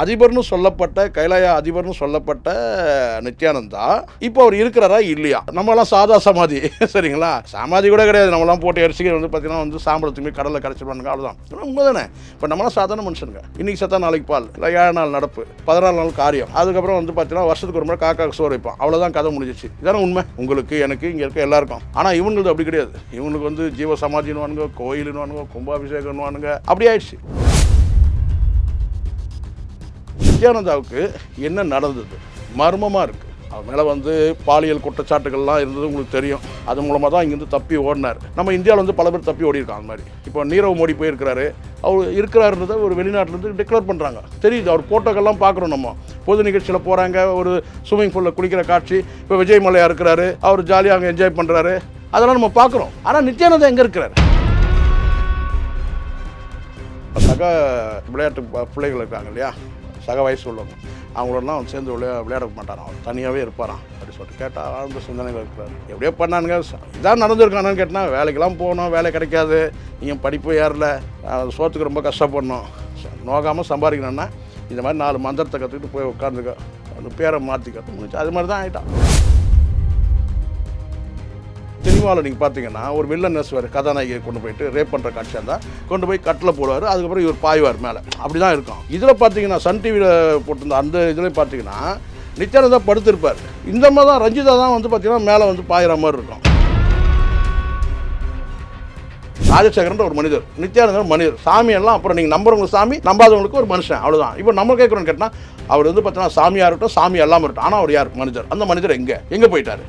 அதிபர்னு சொல்லப்பட்ட கைலாயா அதிபர்னு சொல்லப்பட்ட நித்யானந்தா இப்போ அவர் இருக்கிறாரா இல்லையா? நம்மலாம் சாதா சமாதி சரிங்களா? சமாதி கூட கிடையாது. நம்மளாம் போட்டு அரிசிக்கு வந்து பார்த்தீங்கன்னா வந்து சாம்பளத்துக்குமே கடலில் கரைச்சிடுவானுங்க அவ்வளோதான் உண்மை தானே இப்போ நம்மளாம் சாதாரண மனுஷனுங்க. இன்னைக்கு சத்தா நாளைக்கு பால். இல்லை ஏழு நாள் நடப்பு. பதினாலு நாள் காரியம். அதுக்கப்புறம் வந்து பார்த்தீங்கன்னா வருஷத்துக்கு ஒரு முறை காக்கா சோறு வைப்பான். அவ்வளோதான் கதை முடிஞ்சிச்சு. இதான உண்மை? உங்களுக்கு எனக்கு இங்கே இருக்க எல்லாருக்கும். ஆனால் இவங்களுக்கு அப்படி கிடையாது. இவங்களுக்கு வந்து ஜீவ சமாதின்னுவானுங்க கோயிலுன்னுவானுங்க கும்பாபிஷேகம்னுவானுங்க அப்படி ஆயிடுச்சு. நித்யானந்தாவுக்கு என்ன நடந்தது? மர்மமாக இருக்குது அவர் மேலே வந்து பாலியல் குற்றச்சாட்டுகள்லாம் இருந்தது உங்களுக்கு தெரியும். அது மூலமாக தான் இங்கேருந்து தப்பி ஓடினார். நம்ம இந்தியாவில் வந்து பல பேர் தப்பி ஓடி இருக்காங்க அந்த மாதிரி. இப்போ நீரவ் மோடி போயிருக்கிறாரு. அவர் இருக்கிறாருன்றதை ஒரு வெளிநாட்டிலேருந்து டிக்ளேர் பண்ணுறாங்க தெரியுது அவர் ஃபோட்டோக்கள்லாம் பார்க்குறோம் நம்ம. பொது நிகழ்ச்சியில் போகிறாங்க ஒரு ஸ்விம்மிங் பூலில் குளிக்கிற காட்சி. இப்போ விஜய் மலையா இருக்கிறாரு. அவர் ஜாலியாக அங்கே என்ஜாய் பண்ணுறாரு அதெல்லாம் நம்ம பார்க்குறோம். ஆனால் நித்யானந்தா எங்கே இருக்கிறாரு? சக விளையாட்டு பிள்ளைகள் இருக்காங்க இல்லையா? சக வயசு உள்ளவங்க அவங்களோடலாம் அவன் சேர்ந்து விளையா விளையாட மாட்டாரான் அவன் தனியாகவே இருப்பாரான் அப்படின்னு சொல்லிட்டு கேட்டால் ஆழ்ந்த சிந்தனைகள் இருக்கிறார். எப்படியோ பண்ணானுங்க. இதான் நடந்திருக்கானு கேட்டால் வேலைக்கெல்லாம் போகணும் வேலை கிடைக்காது. நீங்கள் படிப்பு ஏறல. சோத்துக்கு ரொம்ப கஷ்டப்படணும். ச- நோகாமல் சம்பாதிக்கணும்னா இந்த மாதிரி நாலு மந்திரத்தை கற்றுக்கிட்டு போய் உட்காந்துக்க அந்த பேரை மாற்றிக்க முடிச்சு அது மாதிரி தான் ஆகிட்டான் சினிமாவில் நீங்கள் பார்த்தீங்கன்னா ஒரு வில்லன் நெசுவார் கதாநாயகியை கொண்டு போயிட்டு ரேப் பண்ணுற காட்சியாக இருந்தால் கொண்டு போய் கட்டில் போடுவார். அதுக்கப்புறம் இவர் பாய்வார் மேலே. அப்படி தான் இருக்கும். இதில் பார்த்தீங்கன்னா சன் டிவியில் போட்டிருந்த அந்த இதில் பார்த்தீங்கன்னா நித்யானந்தா படுத்திருப்பார். இந்த மாதிரி தான் ரஞ்சிதா தான் வந்து பார்த்தீங்கன்னா மேலே வந்து பாயிற மாதிரி இருக்கும். ராஜசேகரன்ற ஒரு மனிதர் நித்யானந்தர் மனிதர். சாமியெல்லாம் அப்புறம் நீங்கள் நம்புறவங்களுக்கு சாமி நம்பாதவங்களுக்கு ஒரு மனுஷன் அவ்வளோதான் இப்போ நம்ம கேட்குறோன்னு கேட்டால் அவர் வந்து பார்த்தீங்கன்னா சாமியாக இருக்கட்டும் சாமி எல்லாம் இருக்கட்டும். ஆனால் அவர் யார்? மனிதர். அந்த மனிதர் எங்கே? எங்கே போயிட்டார்?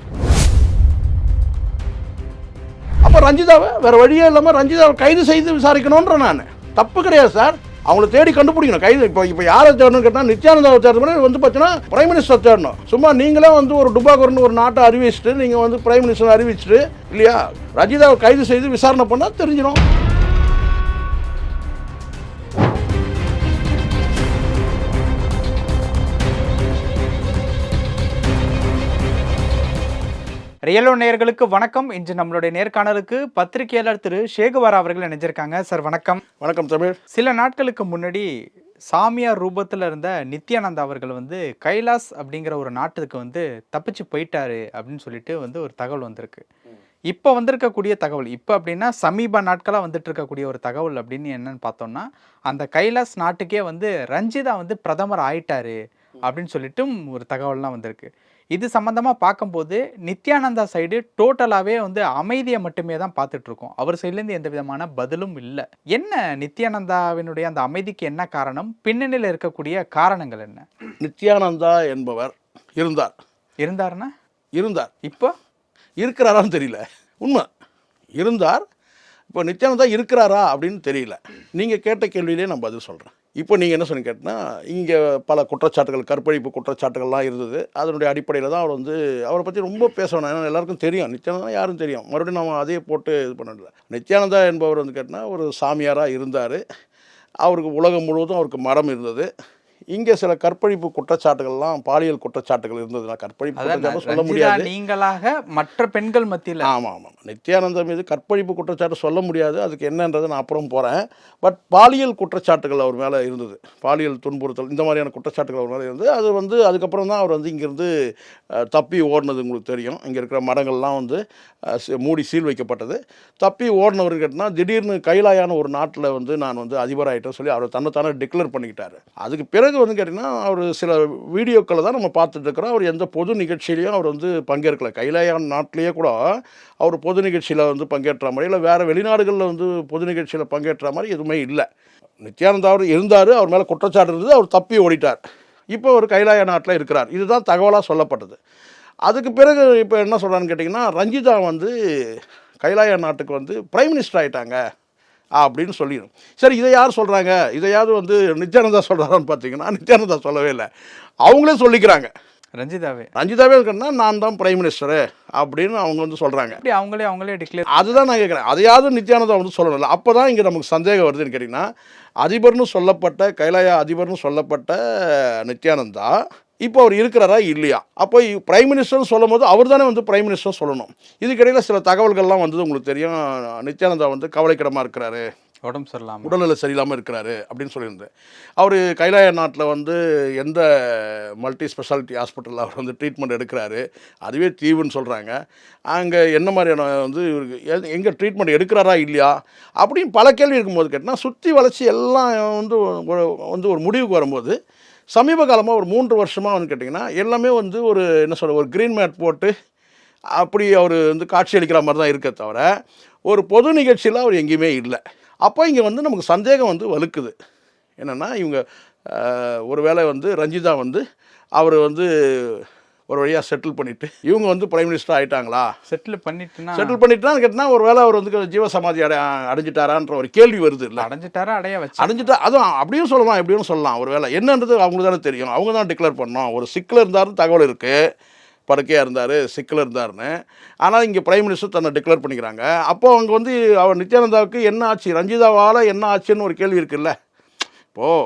அப்போ ரஞ்சிதாவை வேறு வழியே இல்லாமல் ரஞ்சிதாவை கைது செய்து விசாரிக்கணுன்ற நான். தப்பு கிடையாது சார். அவங்கள தேடி கண்டுபிடிக்கணும். கைது இப்போ இப்போ யாரை தேடணும் கேட்டால் நித்யானந்தாவை தேடணும் வந்து பார்த்தீங்கன்னா பிரைம் மினிஸ்டர் தேடணும். சும்மா நீங்களே வந்து ஒரு டுபாகூர்னு ஒரு நாட்டை அறிவிச்சிட்டு நீங்கள் வந்து பிரைம் மினிஸ்டர் அறிவிச்சிட்டு இல்லையா? ரஞ்சிதாவை கைது செய்து விசாரணை பண்ணால் தெரிஞ்சிடும். ரியலோ நேயர்களுக்கு வணக்கம். இன்று நம்மளுடைய நேர்காணலுக்கு பத்திரிகையாளர் திரு ஷேகுவாரா அவர்கள் இணைஞ்சிருக்காங்க. சார் வணக்கம். வணக்கம் தமிழ். சில நாட்களுக்கு முன்னாடி சாமியார் ரூபத்தில் இருந்த நித்யானந்தா அவர்கள் வந்து கைலாஸ் அப்படிங்கிற ஒரு நாட்டுக்கு வந்து தப்பிச்சு போயிட்டாரு அப்படின்னு சொல்லிட்டு வந்து ஒரு தகவல் வந்திருக்கு. இப்போ வந்திருக்கக்கூடிய தகவல் இப்போ அப்படின்னா சமீப நாட்களாக வந்துட்டு இருக்கக்கூடிய ஒரு தகவல் அப்படின்னு என்னன்னு பார்த்தோம்னா அந்த கைலாஸ் நாட்டுக்கே வந்து ரஞ்சிதா வந்து பிரதமர் ஆயிட்டாரு அப்படின்னு சொல்லிட்டும் ஒரு தகவல்லாம் வந்திருக்கு. இது சம்பந்தமா பார்க்கும்போது நித்யானந்தா சைடு டோட்டலாகவே வந்து அமைதியை மட்டுமே தான் பார்த்துட்டு இருக்கோம் அவர் சைட்லேருந்து எந்த விதமான பதிலும் இல்லை. என்ன நித்யானந்தாவினுடைய அந்த அமைதிக்கு என்ன காரணம்? பின்னணியில் இருக்கக்கூடிய காரணங்கள் என்ன? நித்யானந்தா என்பவர் இருந்தார். இருந்தாருன்னா இருந்தார். இப்போ? இருக்கிறாரான்னு தெரியல. உண்மை. இருந்தார். இப்போ நித்யானந்தா இருக்கிறாரா அப்படின்னு தெரியல. நீங்கள் கேட்ட கேள்வியிலே நான் பதில் சொல்கிறேன் இப்போ நீங்கள் என்ன சொன்னீங்க கேட்டால் இங்கே பல குற்றச்சாட்டுகள் கற்பழிப்பு குற்றச்சாட்டுகள்லாம் இருந்தது. அதனுடைய அடிப்படையில் தான் அவர் வந்து அவரை பற்றி ரொம்ப பேசணும். ஏன்னா எல்லாருக்கும் தெரியும். நித்யானந்தா யாரும் தெரியும். மறுபடியும் நம்ம அதையே போட்டு இது பண்ணல நித்யானந்தா என்பவர் வந்து கேட்டால் ஒரு சாமியாராக இருந்தார். அவருக்கு உலகம் முழுவதும் அவருக்கு மடம் இருந்தது. இங்கே சில கற்பழிப்பு குற்றச்சாட்டுகள்லாம் பாலியல் குற்றச்சாட்டுகள் இருந்ததுன்னா கற்பழிப்பு சொல்ல முடியாது. நீங்களாக மற்ற பெண்கள் மத்தியில். ஆமாம் ஆமாம். நித்யானந்தா மீது கற்பழிப்பு குற்றச்சாட்டு சொல்ல முடியாது. அதுக்கு என்னன்றதை நான் அப்புறம் போகிறேன் பட் பாலியல் குற்றச்சாட்டுகள் அவர் மேலே இருந்தது. பாலியல் துன்புறுத்தல் இந்த மாதிரியான குற்றச்சாட்டுகள் அவர் மேலே இருந்தது. அது வந்து அதுக்கப்புறம் தான் அவர் வந்து இங்கேருந்து தப்பி ஓடினது உங்களுக்கு தெரியும். இங்கே இருக்கிற மடங்கள்லாம் வந்து மூடி சீல் வைக்கப்பட்டது. தப்பி ஓடினவர் கேட்டால் திடீர்னு கைலாயான ஒரு நாட்டில் வந்து நான் வந்து அதிபராயிட்டேன்னு சொல்லி அவர் தன்னைத்தானே டிக்ளேர் பண்ணிக்கிட்டாரு. அதுக்கு பிறகு வந்து கேட்டிங்கன்னா அவர் சில வீடியோக்களை தான் நம்ம பார்த்துட்டுருக்குறோம் அவர் எந்த பொது நிகழ்ச்சியிலையும் அவர் வந்து பங்கேற்கல. கைலாயான் நாட்டிலேயே கூட அவர் பொது நிகழ்ச்சியில் வந்து பங்கேற்ற மாதிரி இல்லை வேறு வெளிநாடுகளில் வந்து பொது நிகழ்ச்சியில் பங்கேற்ற மாதிரி எதுவுமே இல்லை. நித்யானந்தா அவர் இருந்தார் அவர் மேலே குற்றச்சாட்டு இருந்தது அவர் தப்பி ஓடிட்டார். இப்போ அவர் கைலாய நாட்டில் இருக்கிறார். இதுதான் தகவலாக சொல்லப்பட்டது. அதுக்கு பிறகு இப்போ என்ன சொல்கிறான்னு கேட்டிங்கன்னா ரஞ்சிதா வந்து கைலாய நாட்டுக்கு வந்து பிரைம் மினிஸ்டர் ஆகிட்டாங்க அப்படின்னு சொல்லிடும். சரி இதை யார் சொல்கிறாங்க இதையாவது வந்து நித்யானந்தா சொல்கிறாரான்னு பார்த்தீங்கன்னா நித்யானந்தா சொல்லவே இல்லை. அவங்களே சொல்லிக்கிறாங்க. ரஞ்சிதாவே. ரஞ்சிதாவே இருக்கணும்னா நான் தான் பிரைம் மினிஸ்டரு அப்படின்னு அவங்க வந்து சொல்கிறாங்க எப்படி அவங்களே அவங்களே டிக்ளேர் அதுதான் நான் கேட்குறேன் அதையாவது நித்யானந்தா வந்து சொல்லணும்ல அப்போ தான் இங்கே நமக்கு சந்தேகம் வருதுன்னு கேட்டிங்கன்னா அதிபர்னு சொல்லப்பட்ட கைலாய அதிபர்னு சொல்லப்பட்ட நித்யானந்தா இப்போ அவர் இருக்கிறாரா இல்லையா? அப்போ பிரைம் மினிஸ்டர்னு சொல்லும் போது அவர் தானே வந்து பிரைம் மினிஸ்டர் சொல்லணும். இதுக்கிடையில் சில தகவல்கள்லாம் வந்தது. உங்களுக்கு தெரியும் நித்யானந்தா வந்து கவலைக்கிடமாக இருக்கிறாரு. உடம்பு சரியில்லாம. உடல்நிலை சரியில்லாமல் இருக்கிறாரு அப்படின்னு சொல்லியிருந்தேன். அவர் கைலாய நாட்டில் வந்து எந்த மல்டி ஸ்பெஷாலிட்டி ஹாஸ்பிட்டலில் அவர் வந்து ட்ரீட்மெண்ட் எடுக்கிறாரு அதுவே தீவுன்னு சொல்கிறாங்க அங்கே என்ன மாதிரியான வந்து இவருக்கு எங்கே ட்ரீட்மெண்ட் எடுக்கிறாரா இல்லையா? அப்படின்னு பல கேள்வி இருக்கும்போது கேட்டால் சுற்றி வளர்ச்சி எல்லாம் வந்து வந்து ஒரு முடிவுக்கு வரும்போது சமீப காலமாக ஒரு மூன்று வருஷமாக வந்து கேட்டிங்கன்னா எல்லாமே வந்து ஒரு என்ன சொல்கிற ஒரு க்ரீன் மேட் போட்டு அப்படி அவர் வந்து காட்சி அளிக்கிற மாதிரி தான் இருக்க தவிர ஒரு பொது நிகழ்ச்சியில் அவர் எங்கேயுமே இல்லை. அப்போ இங்கே வந்து நமக்கு சந்தேகம் வந்து வலுக்குது. என்னென்னா இவங்க ஒரு ஒருவேளை வந்து ரஞ்சிதா வந்து அவர் வந்து ஒரு வழியாக செட்டில் பண்ணிவிட்டு இவங்க வந்து பிரைம் மினிஸ்டர் ஆயிட்டாங்களா? செட்டில் பண்ணிட்டுனா செட்டில் பண்ணிட்டுனா கேட்டால் ஒரு வேளை அவர் வந்து ஜீவ சமாதி அடை அடைஞ்சிட்டாரான்ற ஒரு கேள்வி வருது இல்லை. அடைஞ்சிட்டாரா அடைய வச்சு? அடைஞ்சிட்டா அதுவும் அப்படியும் சொல்லலாம் எப்படியும் சொல்லலாம். ஒரு வேளை என்னன்றது அவங்களுக்கு தானே தெரியும். அவங்க தான் டிக்ளேர் பண்ணோம் ஒரு சிக்கல் இருந்தாருன்னு தகவல் இருக்குது படுக்கையாக இருந்தார் சிக்கல் இருந்தாருன்னு. ஆனால் இங்கே பிரைம் மினிஸ்டர் தன்னை டிக்ளேர் பண்ணிக்கிறாங்க. அப்போ அவங்க வந்து அவர் நித்யானந்தாவுக்கு என்ன ஆச்சு? ரஞ்சிதாவால் என்ன ஆச்சுன்னு ஒரு கேள்வி இருக்குல்ல. இப்போது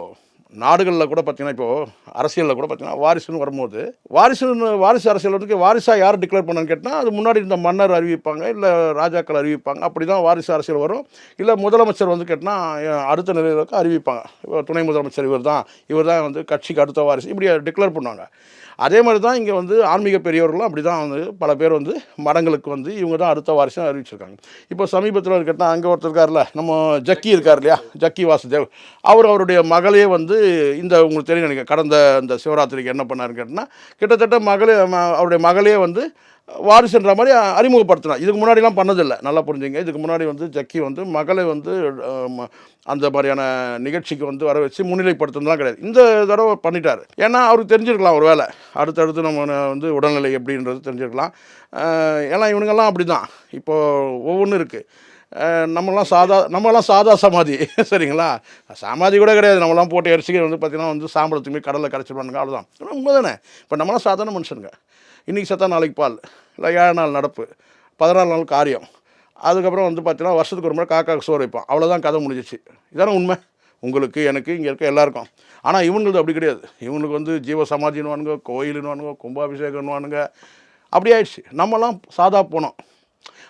நாடுகளில் கூட பார்த்தீங்கன்னா இப்போது அரசியலில் கூட பார்த்தீங்கன்னா வாரிசுன்னு வரும்போது வாரிசுன்னு வாரிசு அரசியல் வந்து வாரிசாக யார் டிக்ளேர் பண்ணணும்னு கேட்டால் அது முன்னாடி இருந்த மன்னர் அறிவிப்பாங்க இல்லை ராஜாக்கள் அறிவிப்பாங்க அப்படி தான் வாரிசு அரசியல் வரும். இல்லை முதலமைச்சர் வந்து கேட்டால் அடுத்த நிலையிலுக்கு அறிவிப்பாங்க. துணை முதலமைச்சர் இவர் தான் இவர் தான் வந்து கட்சிக்கு அடுத்த வாரிசு இப்படி டிக்ளேர் பண்ணுவாங்க. அதே மாதிரி தான் இங்கே வந்து ஆன்மீக பெரியவர்களும் அப்படி தான் வந்து பல பேர் வந்து மடங்களுக்கு வந்து இவங்க தான் அடுத்த வருஷம் அறிவிச்சிருக்காங்க. இப்போ சமீபத்தில் கேட்டால் அங்கே ஒருத்தர் இருக்கார்ல நம்ம ஜக்கி இருக்கார் இல்லையா? ஜக்கி வாசுதேவ். அவர் அவருடைய மகளே வந்து இந்த உங்களுக்கு தெரியும் நினைக்கிறேன் கடந்த இந்த சிவராத்திரிக்கு என்ன பண்ணாருன்னு கேட்டால் கிட்டத்தட்ட மகளே ம- அவருடைய மகளே வந்து வாரிசுன்ற மாதிரி அறிமுகப்படுத்தினார் இதுக்கு முன்னாடிலாம் பண்ணதில்லை. நல்லா புரிஞ்சுங்க. இதுக்கு முன்னாடி வந்து ஜக்கி வந்து மகளை வந்து அந்த மாதிரியான நிகழ்ச்சிக்கு வந்து வர வச்சு முன்னிலைப்படுத்துனதுலாம் கிடையாது. இந்த தடவை பண்ணிட்டார். ஏன்னா அவருக்கு தெரிஞ்சிருக்கலாம் ஒரு வேலை அடுத்தடுத்து நம்ம வந்து உடல்நிலை எப்படின்றது தெரிஞ்சிருக்கலாம். ஏன்னா இவனுங்கெல்லாம் அப்படி தான் இப்போது ஒவ்வொன்றும் இருக்குது நம்மலாம் சாதா நம்மலாம் சாதா சமாதி. சரிங்களா? சமாதி கூட கிடையாது. நம்மளாம் போட்டு எரிசிக்க வந்து பார்த்திங்கன்னா வந்து சாம்பளத்துக்குமே கடலில் கரைச்சிடுவானுங்க அவ்வளோதான் உண்மை தானே இப்போ நம்மளாம் சாதாரண மனுஷனுங்க. இன்றைக்கி சத்தா நாளைக்கு பால். இல்லை ஏழு நாள் நடப்பு. பதினாலு நாள் காரியம். அதுக்கப்புறம் வந்து பார்த்தீங்கன்னா வருஷத்துக்கு ஒரு முறை காக்காக்கு சோறு வைப்போம். அவ்வளோதான் கதை முடிஞ்சிச்சு. இதான உண்மை? உங்களுக்கு எனக்கு இங்கே இருக்க எல்லாருக்கும். ஆனால் இவங்களுக்கு அப்படி கிடையாது. இவங்களுக்கு வந்து ஜீவ சமாதின்னுவானுங்க கோயிலுன்னுவானுங்க கும்பாபிஷேகம்னுவானுங்க அப்படி ஆயிடுச்சு. நம்மலாம் சாதா போனோம்.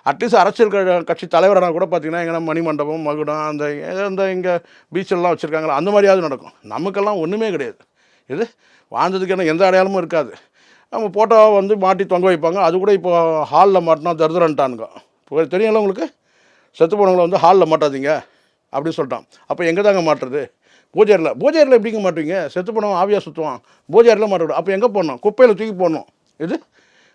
அட்லீஸ்ட் அரசியல் க- கட்சி தலைவரான கூட பார்த்தீங்கன்னா எங்கன்னா மணிமண்டபம் மகுடம் அந்த ஏதோ இந்த இங்கே பீச்செல்லாம் வச்சுருக்காங்களா அந்த மாதிரியாவது நடக்கும். நமக்கெல்லாம் ஒன்றுமே கிடையாது. இது வாழ்ந்ததுக்கு என்ன எந்த அடையாளமும் இருக்காது. நம்ம ஃபோட்டோவை வந்து மாட்டி தொங்க வைப்பாங்க. அது கூட இப்போ ஹாலில் மாட்டினா தருதரன்ட்டானுங்க. இப்போ தெரியும்ல உங்களுக்கு? செத்து போனவங்களை வந்து ஹாலில் மாட்டாதீங்க அப்படின்னு சொல்லிட்டான். அப்போ எங்கே தாங்க மாட்டுறது? பூஜையரில் பூஜையரில் எப்படிங்க மாட்டுவீங்க? செத்து போனவன் ஆவியாக சுற்றுவான் பூஜையரில் மாட்டுவிடும் அப்போ எங்கே போடணும்? குப்பையில் தூக்கி போடணும். இது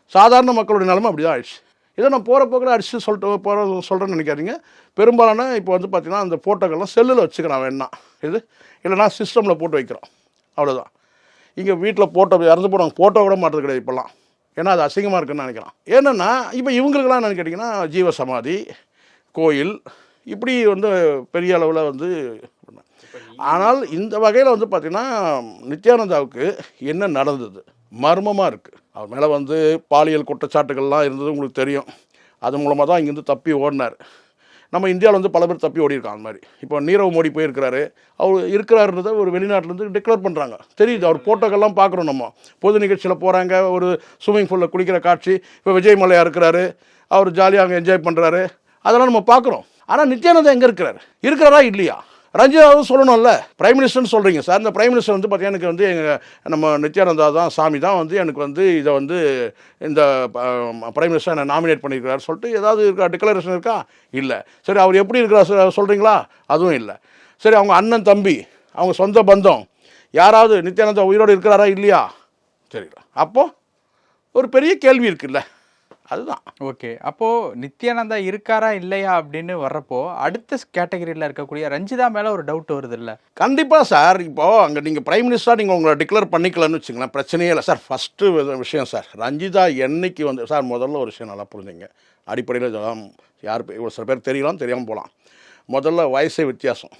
சாதாரண மக்களுடைய நிலமை அப்படி தான் ஆயிடுச்சு. இதை நான் போகிற போக்கில் அடிச்சு சொல்லிட்டு போகிற சொல்கிறேன்னு நினைக்காதீங்க. பெரும்பாலான இப்போ வந்து பார்த்திங்கன்னா அந்த ஃபோட்டோக்கெல்லாம் செல்லில் வச்சுக்கிறான் வேணா. இது இல்லைனா சிஸ்டமில் போட்டு வைக்கிறோம். அவ்வளோதான் இங்கே வீட்டில் ஃபோட்டோ இறந்து போனவங்க ஃபோட்டோ கூட மாட்டுறது கிடையாது இப்போல்லாம். ஏன்னா அது அசிங்கமாக இருக்குன்னு நினைக்கிறான். என்னென்னா இப்போ இவங்களுக்கெல்லாம் என்னன்னு கேட்டிங்கன்னா ஜீவ சமாதி கோயில் இப்படி வந்து பெரிய அளவில் வந்து ஆனால் இந்த வகையில் வந்து பார்த்திங்கன்னா நித்யானந்தாவுக்கு என்ன நடந்தது? மர்மமாக இருக்குது அவர் மேலே வந்து பாலியல் குற்றச்சாட்டுகள்லாம் இருந்தது உங்களுக்கு தெரியும். அது மூலமாக தான் இங்கேருந்து தப்பி ஓடினார். நம்ம இந்தியாவில் வந்து பல பேர் தப்பி ஓடிருக்காங்க அந்த மாதிரி. இப்போ நீரவ் மோடி போயிருக்கிறாரு. அவர் இருக்கிறாருன்றதை ஒரு வெளிநாட்டிலேருந்து டிக்ளேர் பண்ணுறாங்க தெரியுது அவர் போட்டோக்கெல்லாம் பார்க்குறோம் நம்ம. பொது நிகழ்ச்சியில் போகிறாங்க ஒரு ஸ்விம்மிங் பூலில் குளிக்கிற காட்சி இப்போ விஜய் மலையா இருக்கிறாரு அவர் ஜாலியாக அங்கே என்ஜாய் பண்ணுறாரு அதெல்லாம் நம்ம பார்க்குறோம். ஆனால் நித்யானந்தா எங்கே இருக்கிறார்? இருக்கிறாரா இல்லையா? ரஞ்சிதாவும் சொல்லணும்ல. பிரைம் மினிஸ்டர்னு சொல்கிறீங்க சார் இந்த பிரைம் மினிஸ்டர் வந்து பார்த்தீங்கன்னா எனக்கு வந்து எங்கள் நம்ம நித்யானந்தா தான் சாமி தான் வந்து எனக்கு வந்து இதை வந்து இந்த பிரைம் மினிஸ்டர் என்னை நாமினேட் பண்ணியிருக்கிறார் சொல்லிட்டு ஏதாவது இருக்கா டிக்ளரேஷன் இருக்கா? இல்லை. சரி அவர் எப்படி இருக்கிறார் சொல்கிறீங்களா அதுவும் இல்லை. சரி அவங்க அண்ணன் தம்பி அவங்க சொந்த பந்தம் யாராவது நித்யானந்தா உயிரோடு இருக்கிறாரா இல்லையா? சரிங்களா அப்போது ஒரு பெரிய கேள்வி இருக்குல்ல. அதுதான். ஓகே. அப்போ நித்யானந்தா இருக்காரா இல்லையா அப்படின்னு வர்றப்போ அடுத்த கேட்டகரியில் இருக்கக்கூடிய ரஞ்சிதா மேல ஒரு டவுட் வருது இல்ல கண்டிப்பாக சார். இப்போது அங்கே நீங்கள் பிரைம் மினிஸ்டராக நீங்கள் உங்களை டிக்ளேர் பண்ணிக்கலன்னு வச்சுங்களேன் பிரச்சனையே இல்லை சார். ஃபஸ்ட்டு விஷயம் சார். ரஞ்சிதா என்னைக்கு வந்து சார் முதல்ல ஒரு விஷயம் நல்லா புரிஞ்சுங்க. அடிப்படையில் யார் ஒரு சில பேர் தெரியலாம் தெரியாமல் போகலாம். முதல்ல வயசே வித்தியாசம்.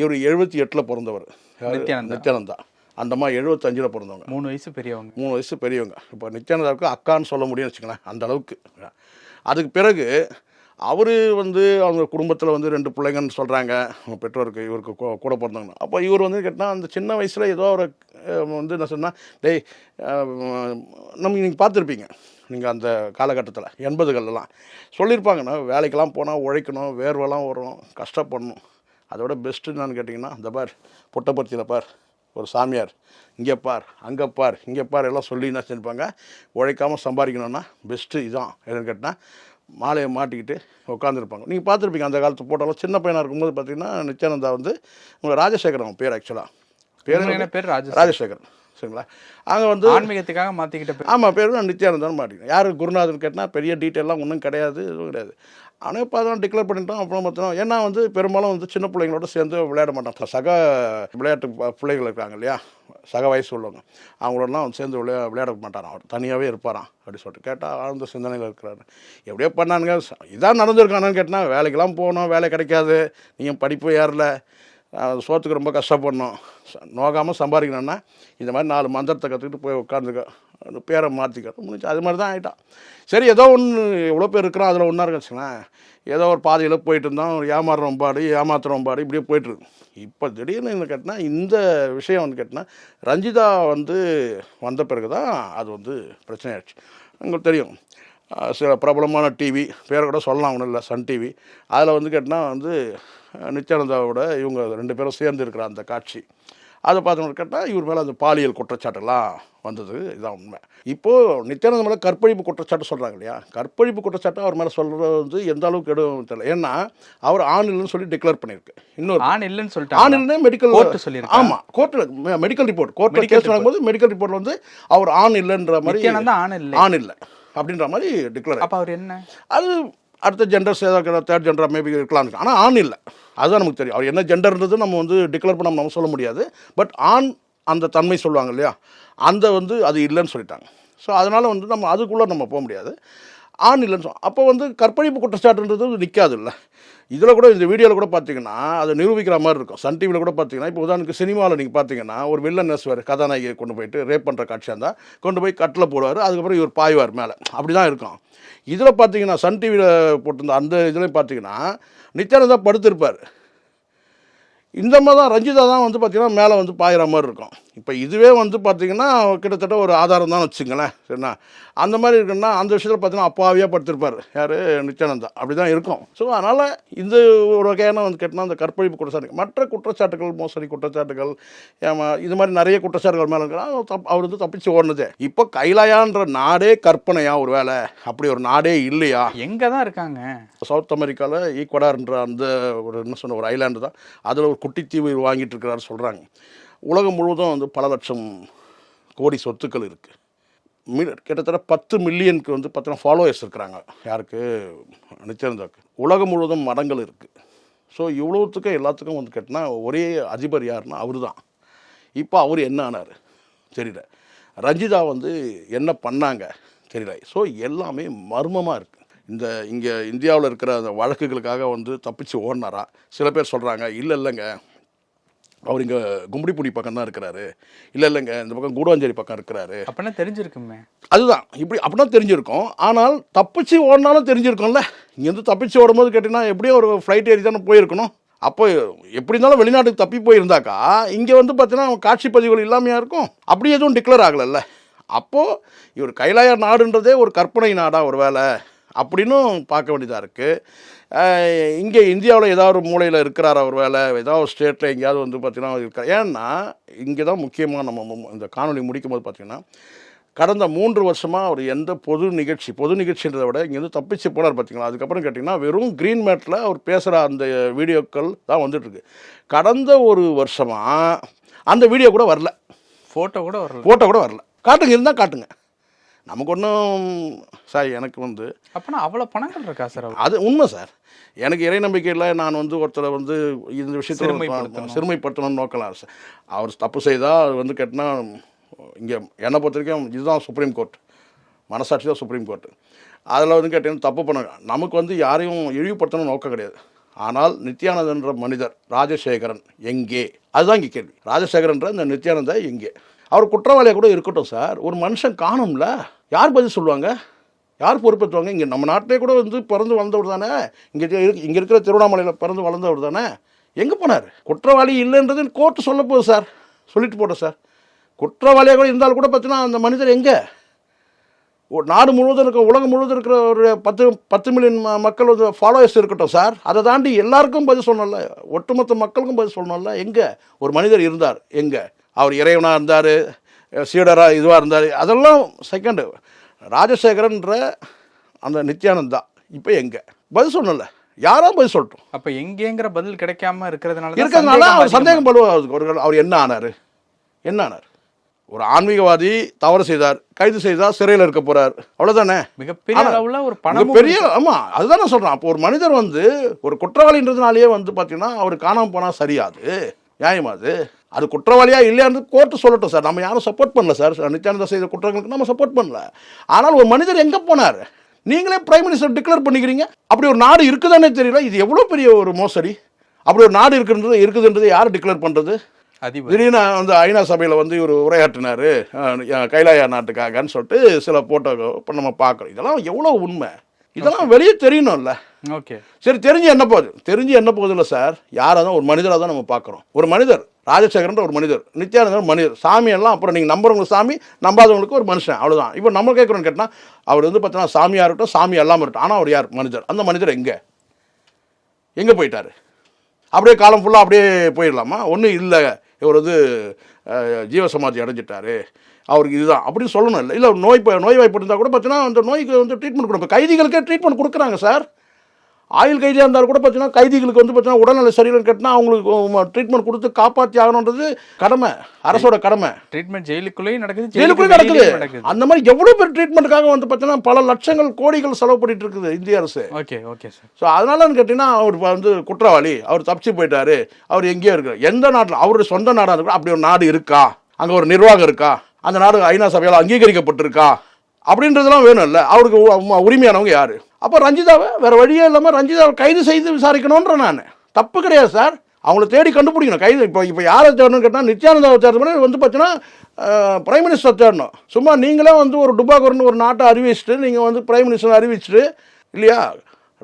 இவர் எழுபத்தி எட்டில் பிறந்தவர்? நித்யானந்தா. அந்த மாதிரி எழுபத்தஞ்சில் பிறந்தவங்க. மூணு வயசு பெரியவங்க. மூணு வயசு பெரியவங்க. இப்போ நித்யானந்தாவுக்கு அக்கான்னு சொல்ல முடியும்னு வச்சுங்களேன் அந்த அளவுக்கு. அதுக்கு பிறகு அவர் வந்து அவங்க குடும்பத்தில் வந்து ரெண்டு பிள்ளைங்கன்னு சொல்கிறாங்க அவங்க பெற்றோருக்கு இவருக்கு கூட பிறந்தவங்க. அப்போ இவர் வந்து கேட்டால் அந்த சின்ன வயசில் ஏதோ ஒரு அஹ், வந்து என்ன சொன்னால் டேய் நம்ம நீங்கள் பார்த்துருப்பீங்க. நீங்கள் அந்த காலகட்டத்தில் எண்பதுகள்லாம் சொல்லியிருப்பாங்கண்ணா வேலைக்கெல்லாம் போனால் உழைக்கணும் வேர்வெல்லாம் வரும் கஷ்டப்படணும். அதோட பெஸ்ட்டு என்னன்னு கேட்டிங்கன்னா இந்த பார் புட்டபர்த்தியில் பார் ஒரு சாமியார். இங்கே பார் அங்கே பார் இங்கே பார் எல்லாம் சொல்லி என்ன செஞ்சுப்பாங்க உழைக்காமல் சம்பாதிக்கணும்னா பெஸ்ட்டு இதுதான் எதுன்னு கேட்டால் மாலையை மாட்டிக்கிட்டு உட்காந்துருப்பாங்க நீங்கள் பார்த்துருப்பீங்க அந்த காலத்து போட்டோலாம் சின்ன பையனாக இருக்கும்போது பார்த்தீங்கன்னா நித்யானந்தா வந்து உங்கள் ராஜசேகரன் அவன் பேர் ஆக்சுவலாக பேர் பேர்? ராஜ ராஜசேகரன். சரிங்களா? அங்கே வந்து ஆன்மீகத்துக்காக மாத்திக்கிட்ட பேர். ஆமாம் பேர் தான் நித்யானந்தான்னு மாட்டிக்கணும் யார் குருநாதன் கேட்டால் பெரிய டீட்டெயிலாம் ஒன்றும் கிடையாது எதுவும் கிடையாது. ஆனால் இப்போ அதான் டிக்ளேர் பண்ணிட்டோம் அப்புறம் பார்த்தோம் ஏன்னா வந்து பெரும்பாலும் வந்து சின்ன பிள்ளைங்களோட சேர்ந்து விளையாட மாட்டான். சக விளையாட்டு பிள்ளைகள் இருக்காங்க இல்லையா? சக வயசு உள்ளவங்க. அவங்களோடலாம் வந்து சேர்ந்து விளையா விளையாட மாட்டாராம். அவர் தனியாகவே இருப்பாராம். அப்படி சொல்லிட்டு கேட்டால் ஆழ்ந்த சிந்தனையில் இருக்கிறாரு. எப்படியோ பண்ணானுங்க. இதான் நடந்திருக்கானு கேட்டால் வேலைக்கெல்லாம் போகணும். வேலை கிடைக்காது. நீங்கள் படிப்பு ஏறல. சோத்துக்கு ரொம்ப கஷ்டப்படணும். ச- நோகாமல் சம்பாதிக்கணும்னா இந்த மாதிரி நாலு மந்திரத்தை கற்றுக்கிட்டு போய் உட்காந்துக்க பேரை மாற்றிக்க முடிஞ்சு அது மாதிரி தான் ஆகிட்டான் சரி ஏதோ ஒன்று எவ்வளோ பேர் இருக்கிறோம் அதில் ஒன்றா இருக்கச்சுங்களேன் ஏதோ ஒரு பாதையில் போயிட்டு இருந்தோம் ஒரு ஏமாறுறோம் பாடு ஏமாத்துறோம் பாடு இப்படியே போயிட்டுருக்கு இப்போ திடீர்னு என்ன கேட்டினா இந்த விஷயம் வந்து கேட்டினா ரஞ்சிதா வந்து வந்த பிறகு தான் அது வந்து பிரச்சனை ஆயிடுச்சு உங்களுக்கு தெரியும் சில பிரபலமான டிவி பேரை கூட சொல்லலாம் ஒன்றும் இல்லை சன் டிவி அதில் வந்து கேட்டால் வந்து நித்யானந்தாவோட இவங்க ரெண்டு பேரும் சேர்ந்து இருக்கிற அந்த காட்சி. அதை பார்த்தோன்னு கேட்டால் இவர் மேலே அந்த பாலியல் குற்றச்சாட்டுலாம் வந்தது இதான் உண்மை. இப்போது நித்யானந்த மேலே கற்பழிப்பு குற்றச்சாட்டு சொல்கிறாங்க இல்லையா? கற்பழிப்பு குற்றச்சாட்டு அவர் மேலே சொல்கிறது வந்து எந்த அளவுக்கு எதுவும் தெரியல. ஏன்னா அவர் ஆண் இல்லைன்னு சொல்லி டிக்ளேர் பண்ணியிருக்கு. இன்னொரு ஆண் இல்லைன்னு ஆண் சொல்லிட்டாங்க இல்லைன்னா மெடிக்கல் Court சொல்லியிருக்கா? ஆமாம் கோர்ட்டில் மெடிக்கல் ரிப்போர்ட் கோர்ட்டில் கேஸ் நடக்கும்போது மெடிக்கல் ரிப்போர்ட்டில் வந்து அவர் ஆண் இல்லைன்ற மாதிரி ஆண் இல்லை. ஆண் இல்லை அப்படின்ற மாதிரி டிக்ளேர் அப்ப அவர் என்ன? அது அடுத்த ஜெண்டர்ஸ் ஏதாவது தேர்ட் ஜெண்டர் மேபி இருக்கலாம். இருக்கு ஆனால் ஆண் இல்லை. அதுதான் நமக்கு தெரியும். அவர் என்ன ஜெண்டர்ன்றது நம்ம வந்து டிக்ளேர் பண்ண நம்ம சொல்ல முடியாது. பட் ஆண் அந்த தன்மை சொல்லுவாங்க இல்லையா? அந்த வந்து அது இல்லைன்னு சொல்லிட்டாங்க. ஸோ அதனால் வந்து நம்ம அதுக்குள்ளே நம்ம போக முடியாது. ஆண் இல்லைன்னு சொல் அப்போ வந்து கற்பழிப்பு குற்றச்சாட்டுன்றது நிற்காது இல்லை இதில் கூட இந்த வீடியோவில் கூட பார்த்தீங்கன்னா அதை நிரூபிக்கிற மாதிரி இருக்கும். சன் டிவியில் கூட பார்த்தீங்கன்னா இப்போ உதாரணத்துக்கு சினிமாவில் நீங்கள் பார்த்தீங்கன்னா ஒரு வில்லன் நெஸ்வர் கதாநாயகியை கொண்டு போயிட்டு ரேப் பண்ணுற காட்சியாக இருந்தால் கொண்டு போய் கட்டில் போடுவார். அதுக்கப்புறம் இவர் பாய்வார் மேலே. அப்படி தான் இருக்கும். இதில் பார்த்தீங்கன்னா சன் டிவியில் போட்டிருந்த அந்த இதுலேயும் பார்த்தீங்கன்னா நித்யானந்தா படுத்திருப்பார். இந்த மாதிரி தான் ரஞ்சிதா தான் வந்து பார்த்திங்கன்னா மேலே வந்து பாயிற மாதிரி இருக்கும். இப்போ இதுவே வந்து பார்த்தீங்கன்னா கிட்டத்தட்ட ஒரு ஆதாரம் தான் வச்சுங்களேன் சரிண்ணா. அந்த மாதிரி இருக்குன்னா அந்த விஷயத்தில் பார்த்தீங்கன்னா அப்பாவியாக படுத்திருப்பார். யார்? நித்யானந்தா அப்படி தான் இருக்கும். ஸோ அதனால் இந்த ஒரு வகையான வந்து கேட்டால் அந்த கற்பழிப்பு குற்றச்சாட்டு மற்ற குற்றச்சாட்டுகள் மோசடி குற்றச்சாட்டுகள் ஏமா இது மாதிரி நிறைய குற்றச்சாட்டுகள் மேலே இருக்கிறா தப் அவர் வந்து தப்பிச்சு ஓடுனது. இப்போ கைலாயான்ற நாடே கற்பனையா ஒரு வேலை. அப்படி ஒரு நாடே இல்லையா? எங்க தான் இருக்காங்க? சவுத் அமெரிக்காவில் ஈக்வடார்ன்ற அந்த ஒரு என்ன சொன்ன ஒரு ஐலாண்டு தான். அதில் ஒரு குட்டி தீவு இவர் வாங்கிட்டு இருக்கிறாரு சொல்கிறாங்க உலகம் முழுவதும் வந்து பல லட்சம் கோடி சொத்துக்கள் இருக்குது மி கிட்டத்தட்ட பத்து மில்லியனுக்கு வந்து பார்த்தீங்கன்னா ஃபாலோவர்ஸ் இருக்கிறாங்க. யாருக்கு? நித்யானந்தாக்கு உலகம் முழுவதும் மடங்கள் இருக்குது ஸோ இவ்வளோத்துக்கும் எல்லாத்துக்கும் வந்து கேட்டினா ஒரே அதிபர் யாருன்னா அவர் தான் இப்போ அவர் என்ன ஆனார்? தெரியல. ரஞ்சிதா வந்து என்ன பண்ணாங்க? தெரியல. ஸோ எல்லாமே மர்மமாக இருக்குது இந்த இங்கே இந்தியாவில் இருக்கிற அந்த வழக்குகளுக்காக வந்து தப்பிச்சு ஓடினாரா? சில பேர் சொல்கிறாங்க இல்லை இல்லைங்க. அவர் இங்கே கும்படிப்புடி பக்கம் தான் இருக்கிறாரு. இல்லை இல்லைங்க இந்த பக்கம் கூடுவாஞ்சேரி பக்கம் இருக்கிறாரு. அப்படின்னா தெரிஞ்சிருக்குமே. அதுதான் இப்படி அப்படின்னா தெரிஞ்சிருக்கும். ஆனால் தப்பிச்சு ஓடினாலும் தெரிஞ்சிருக்கும்ல. இங்கேருந்து தப்பிச்சு ஓடும்போது கேட்டிங்கன்னா எப்படியும் ஒரு ஃப்ளைட் ஏறி தானே போயிருக்கணும். அப்போ எப்படி இருந்தாலும் வெளிநாட்டுக்கு தப்பி போயிருந்தாக்கா இங்கே வந்து பார்த்தீங்கன்னா காட்சி பதிவுகள் இல்லாமையா இருக்கும். அப்படி எதுவும் டிக்ளேர் ஆகலைல்ல. அப்போது இவர் கைலாய நாடுன்றதே ஒரு கற்பனை நாடா ஒரு வேலை அப்படின்னும் பார்க்க வேண்டியதாக இருக்குது இங்கே இந்தியாவில் ஏதாவது ஒரு மூலையில் இருக்கிறார் அவர் வேலை ஏதாவது ஸ்டேட்டில் எங்கேயாவது வந்து பார்த்தீங்கன்னா இருக்கார் ஏன்னா இங்கே தான் முக்கியமாக நம்ம மு- இந்த காணொளி முடிக்கும் போது பார்த்தீங்கன்னா கடந்த மூன்று வருஷமாக அவர் எந்த பொது நிகழ்ச்சி பொது நிகழ்ச்சின்றதை விட இங்கேருந்து தப்பிச்சு போனார் பார்த்தீங்களா அதுக்கப்புறம் கேட்டிங்கன்னா வெறும் க்ரீன் மேட்டில் அவர் பேசுகிற அந்த வீடியோக்கள் தான் வந்துட்டுருக்கு கடந்த ஒரு வருஷமாக அந்த வீடியோ கூட வரல. போட்டோ கூட வரல. ஃபோட்டோ கூட வரல. காட்டுங்க இருந்தால் காட்டுங்க. நமக்கு ஒன்றும் சார் எனக்கு வந்து அப்பனா அவ்வளவு பணங்கள் இருக்கா சார் அது உண்மை சார். எனக்கு இறை நம்பிக்கையில் நான் வந்து ஒருத்தரை வந்து இந்த விஷயத்தில் சிறுமைப்படுத்தணும். சிறுமைப்படுத்தணும்னு நோக்கலாம் சார். அவர் தப்பு செய்தால் அது வந்து கேட்டினா இங்கே என்னை பொறுத்த வரைக்கும் இதுதான் சுப்ரீம் கோர்ட் மனசாட்சி தான் சுப்ரீம் கோர்ட் அதில் வந்து கேட்டிங்கன்னா தப்பு பண்ண நமக்கு வந்து யாரையும் இழிவுபடுத்தணும் நோக்கம் கிடையாது. ஆனால் நித்யானந்தன்ற மனிதர் ராஜசேகரன் எங்கே? அதுதான் இங்கே கேள்வி. ராஜசேகரன்ற இந்த நித்யானந்தா எங்கே? அவர் குற்றவாளியாக கூட இருக்கட்டும் சார். ஒரு மனுஷன் காணும்ல யார் பதில் சொல்லுவாங்க? யார் பொறுப்பேற்றுவாங்க? இங்கே நம்ம நாட்டிலே கூட வந்து பிறந்து வளர்ந்தவர் தானே. இங்கே இங்கே இருக்கிற திருவண்ணாமலையில் பிறந்து வளர்ந்தவர் தானே. எங்கே போனார்? குற்றவாளி இல்லைன்றது கோர்ட்டு சொல்ல போகுது சார். சொல்லிட்டு போட்டோம் சார். குற்றவாளியாக கூட இருந்தாலும் கூட பார்த்தீங்கன்னா அந்த மனிதர் எங்கே? நாடு முழுவதும் இருக்க உலகம் முழுவதும் இருக்கிற ஒரு பத்து பத்து மில்லியன் மக்கள் வந்து ஃபாலோவர்ஸ் இருக்கட்டும் சார். அதை தாண்டி எல்லாருக்கும் பதில் சொல்லணும்ல. ஒட்டுமொத்த மக்களுக்கும் பதில் சொல்லணும்ல. எங்கே? ஒரு மனிதர் இருந்தார். எங்கே? அவர் இறைவனாக இருந்தார் சீடராக இதுவாக இருந்தார். அதெல்லாம் செகண்டு ராஜசேகரன்ற அந்த நித்யானந்தா இப்போ எங்கே? பதில் சொல்லணும்ல. யாரோ பதில் சொல்லட்டும். அப்ப எங்கேங்கிற பதில் கிடைக்காம இருக்கிறதுனால தான் இருக்கிறதுனால அவர் சந்தேகம் படுவார். ஒரு அவர் என்ன ஆனார்? என்ன ஆனார்? ஒரு ஆன்மீகவாதி தவறு செய்தார் கைது செய்தார் சிறையில் இருக்க போறார். அவ்வளவுதானே? மிகப்பெரிய அளவுல ஒரு பணம் பெரிய ஆமா அதுதான் நான் சொல்றேன். அப்போ ஒரு மனிதர் வந்து ஒரு குற்றவாளின்றதுனாலேயே வந்து பார்த்தீங்கன்னா அவர் காணாம போனா சரியாது. நியாயமா அது? அது குற்றவாளியா இல்லையான்னு கோர்ட்டு சொல்லட்டும் சார் நம்ம யாரும் சப்போர்ட் பண்ணல சார் நித்யானந்தா செய்த குற்றங்களுக்கு நம்ம சப்போர்ட் பண்ணல. ஆனால் ஒரு மனிதர் எங்க போனார்? நீங்களே பிரைம் மினிஸ்டர் டிக்ளேர் பண்ணிக்கிறீங்க. அப்படி ஒரு நாடு இருக்குதானே தெரியல. இது எவ்வளோ பெரிய ஒரு மோசடி. அப்படி ஒரு நாடு இருக்குன்றது இருக்குதுன்றது யார் டிக்ளேர் அதிபர். திடீர்னு வந்து ஐநா சபையில் வந்து இவர் உரையாற்றினார். கைலாயா நாட்டுக்காகன்னு சொல்லிட்டு சில போட்டோ இப்போ நம்ம பார்க்குறோம். இதெல்லாம் எவ்வளோ உண்மை? இதெல்லாம் வெளியே தெரியணும்ல. ஓகே. சரி தெரிஞ்சு என்ன போகுது? தெரிஞ்சு என்ன போகுது இல்லை சார்? யாராக தான் ஒரு மனிதராக தான் நம்ம பார்க்குறோம். ஒரு மனிதர் ராஜசேகரன்ற ஒரு மனிதர் நித்யானந்தர் மனிதர். சாமியெல்லாம் அப்புறம் நீங்கள் நம்புறவங்களுக்கு சாமி நம்பாதவங்களுக்கு ஒரு மனுஷன் அவ்வளோதான் இப்போ நம்ம கேட்குறோன்னு கேட்டால் அவர் வந்து பார்த்தீங்கன்னா சாமியாக இருக்கட்டும் சாமி எல்லாம் இருக்கட்டும் ஆனால் அவர் யார்? மனிதர். அந்த மனிதர் எங்கே? எங்கே போயிட்டாரு? அப்படியே காலம் ஃபுல்லாக அப்படியே போயிடலாமா? ஒன்றும் இல்லை. இவர் வந்து ஜீவசமாதி அடைஞ்சிட்டாரு. அவருக்கு இதுதான். அப்படின்னு சொல்லணும். இல்லை இல்லை நோய் ப- நோய் வாய்ப்பு இருந்தால் கூட பார்த்தீங்கன்னா அந்த நோய்க்கு வந்து ட்ரீட்மெண்ட் கொடுப்போம். கைதிகளுக்கே ட்ரீட்மெண்ட் கொடுக்குறாங்க சார் ஆயுள் கைதியாக இருந்தாலும் கூட பார்த்தீங்கன்னா கைதிகளுக்கு வந்து பார்த்தீங்கன்னா உடல்நல சரியில்லைன்னு கேட்டால் அவங்களுக்கு ட்ரீட்மெண்ட் கொடுத்து காப்பாற்றி ஆகணுன்றது கடமை அரசோட கடமை. ட்ரீட்மெண்ட் ஜெயிலுக்குள்ளேயும் நடக்குது ஜெயிலுக்குள்ளே ஜெயிலுக்கு நடக்குது. அந்த மாதிரி எவ்வளோ பேர் ட்ரீட்மெண்ட்டுக்காக வந்து பார்த்தீங்கன்னா பல லட்சங்கள் கோடிகள் செலவு பண்ணிட்டு இருக்குது இந்திய அரசு. ஓகே ஓகே சார் ஸோ அதனாலன்னு கேட்டிங்கன்னா அவர் வந்து குற்றவாளி. அவர் தப்பிச்சு போயிட்டாரு. அவர் எங்கேயோ இருக்கார். எந்த நாட்டில் அவருடைய சொந்த நாடாக இருக்கா அப்படி ஒரு நாடு இருக்கா? அங்கே ஒரு நிர்வாகம் இருக்கா? அந்த நாடு ஐநா சபையால் அங்கீகரிக்கப்பட்டிருக்கா? அப்படின்றதெல்லாம் வேணும்ல. அவருக்கு உரிமையானவங்க யார்? அப்போ ரஞ்சிதாவை வேறு வழியே இல்லாமல் ரஞ்சிதாவை கைது செய்து விசாரிக்கணுன்ற நான். தப்பு கிடையாது சார். அவங்கள தேடி கண்டுபிடிக்கணும். கைது இப்போ இப்போ யாரை தேடணும்னு கேட்டால் நித்யானந்தாவை தேடணும் வந்து பார்த்தீங்கன்னா பிரைம் மினிஸ்டர் தேடணும். சும்மா நீங்களே வந்து ஒரு டுபாகூர்னு ஒரு நாட்டை அறிவிச்சுட்டு நீங்கள் வந்து பிரைம் மினிஸ்டர் அறிவிச்சுட்டு இல்லையா?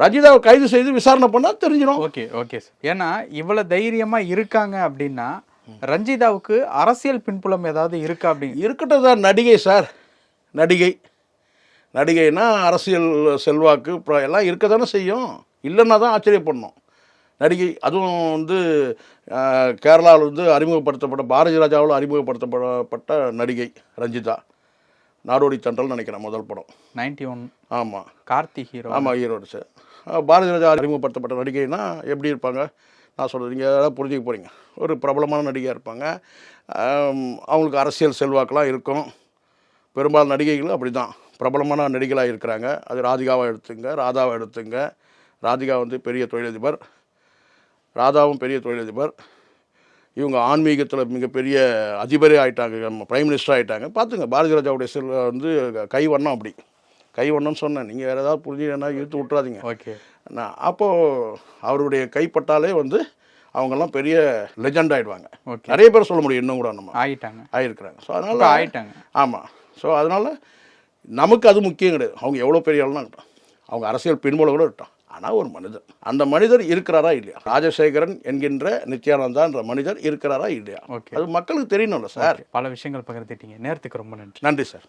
ரஜிதாவை கைது செய்து விசாரணை பண்ணால் தெரிஞ்சிடும். Okay okay sir. ஏன்னா இவ்வளோ தைரியமாக இருக்காங்க அப்படின்னா ரஞ்சிதாவுக்கு அரசியல் பின்புலம் ஏதாவது இருக்கா அப்படிங்க இருக்கட்டும் சார் நடிகை சார். நடிகை. நடிகைனா அரசியல் செல்வாக்கு எல்லாம் இருக்க தானே செய்யும். இல்லைன்னா தான் ஆச்சரியப்படணும். நடிகை அதுவும் வந்து கேரளாவில் வந்து அறிமுகப்படுத்தப்பட்ட பாரதி ராஜாவில் அறிமுகப்படுத்தப்பட்ட நடிகை ரஞ்சிதா. நாடோடி தண்டல் நினைக்கிறேன் முதல் படம். Ninety one. ஆமாம் கார்த்தி ஹீரோ ஆமாம் ஈரோடு சார். பாரதி ராஜா அறிமுகப்படுத்தப்பட்ட நடிகைனா எப்படி இருப்பாங்க? நான் சொல்கிறது நீங்கள் ஏதாவது புரிஞ்சுக்க போகிறீங்க ஒரு பிரபலமான நடிகையாக இருப்பாங்க. அவங்களுக்கு அரசியல் செல்வாக்கெலாம் இருக்கும். பெரும்பாலும் நடிகைகளும் அப்படி தான் பிரபலமான நடிகைகளாக இருக்கிறாங்க. அது ராதிகாவை எடுத்துங்க ராதாவை எடுத்துங்க. ராதிகா வந்து பெரிய தொழிலதிபர். ராதாவும் பெரிய தொழிலதிபர். இவங்க ஆன்மீகத்தில் மிகப்பெரிய அதிபரே ஆயிட்டாங்க. நம்ம பிரைம் மினிஸ்டர் ஆயிட்டாங்க. பார்த்துங்க பாரதி ராஜாவுடைய செல் வந்து கை வண்ணம் அப்படி. கை வண்ணம்னு சொன்னேன். நீங்கள் வேறு ஏதாவது புரிஞ்சு என்ன இழுத்து விட்றாதீங்க ஓகே நான் அப்போது அவருடைய கைப்பட்டாலே வந்து அவங்கெல்லாம் பெரிய லெஜண்ட் ஆயிடுவாங்க. ஓகே. நிறைய பேர் சொல்ல முடியும் இன்னும் கூட நம்ம. ஆயிட்டாங்க. ஆயிருக்கிறாங்க. ஸோ அதனால் ஆயிட்டாங்க. ஆமாம் ஸோ அதனால் நமக்கு அது முக்கியம் கிடையாது. அவங்க எவ்வளோ பெரிய ஆளுனா இருக்கட்டும் அவங்க அரசியல் பின்புல கூட இருக்கட்டும் ஆனால் ஒரு மனிதர். அந்த மனிதர் இருக்கிறாரா இல்லையா? ராஜசேகரன் என்கின்ற நித்யானந்தா என்ற மனிதர் இருக்கிறாரா இல்லையா? ஓகே. அது மக்களுக்கு தெரியணும்ல சார். பல விஷயங்கள் பகிர்ந்துட்டீங்க. நேரத்துக்கு ரொம்ப நன்றி. நன்றி சார்.